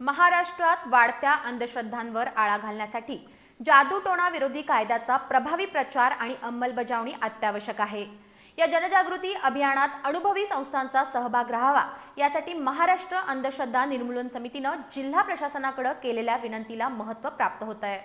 महाराष्ट्रात वाढत्या अंधश्रद्धांवर आळा घालण्यासाठी जादूटोणा विरोधी कायद्याचा प्रभावी प्रचार आणि अंमलबजावणी अत्यावश्यक आहे. या जनजागृती अभियानात अनुभवी संस्थांचा सहभाग राहावा यासाठी महाराष्ट्र अंधश्रद्धा निर्मूलन समितीनं जिल्हा प्रशासनाकडे केलेल्या विनंतीला महत्त्व प्राप्त होत आहे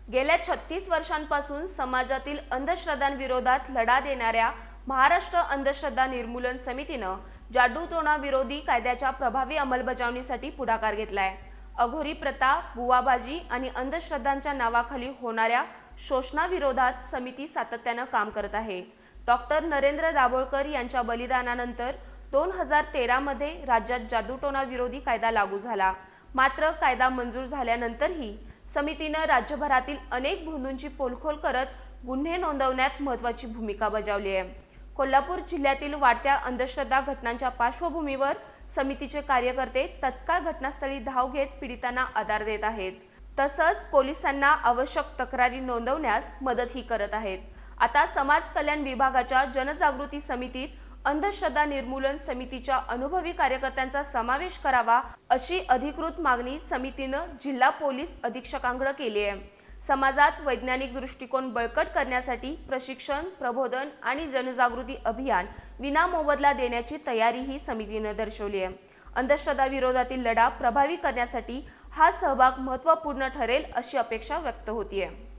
गेल्या छत्तीस वर्षांपासून समाजातील अंधश्रद्धांविरोधात लढा देणाऱ्या महाराष्ट्र अंधश्रद्धा निर्मूलन समितीनं जादूटोणा विरोधी कायद्याच्या प्रभावी अंमलबजावणीसाठी पुढाकार घेतलाय. अघोरी प्रथा बुवाबाजी आणि अंधश्रद्धांच्या नावाखाली होणाऱ्या शोषणाविरोधात समिती सातत्यानं काम करत आहे. डॉक्टर नरेंद्र दाभोळकर यांच्या बलिदानानंतर दोन हजार तेरामध्ये राज्यात जादूटोणा विरोधी कायदा लागू झाला. मात्र कायदा मंजूर झाल्यानंतरही समितीनं राज्यभरातील अनेक भोंदूंची पोलखोल करत गुन्हे नोंदवण्यात महत्त्वाची भूमिका बजावली आहे. कोल्हापूर जिल्ह्यातील वाढत्या अंधश्रद्धा घटनांच्या पार्श्वभूमीवर समितीचे कार्यकर्ते तत्काळ घटनास्थळी धाव घेत पीडितांना आधार देत आहेत. तसंच पोलिसांना आवश्यक तक्रारी नोंदवण्यास मदतही करत आहेत. आता समाज कल्याण विभागाच्या जनजागृती समितीत अंधश्रद्धा निर्मूलन समितीच्या अनुभवी कार्यकर्त्यांचा समावेश करावा अशी अधिकृत मागणी समितीनं जिल्हा पोलीस अधीक्षकांकडे केली आहे. समाजात वैज्ञानिक दृष्टिकोन बळकट करण्यासाठी प्रशिक्षण प्रबोधन आणि जनजागृती अभियान विनामोबदला देण्याची तयारीही समितीनं दर्शवली आहे. अंधश्रद्धा विरोधातील लढा प्रभावी करण्यासाठी हा सहभाग महत्त्वपूर्ण ठरेल अशी अपेक्षा व्यक्त होतीये.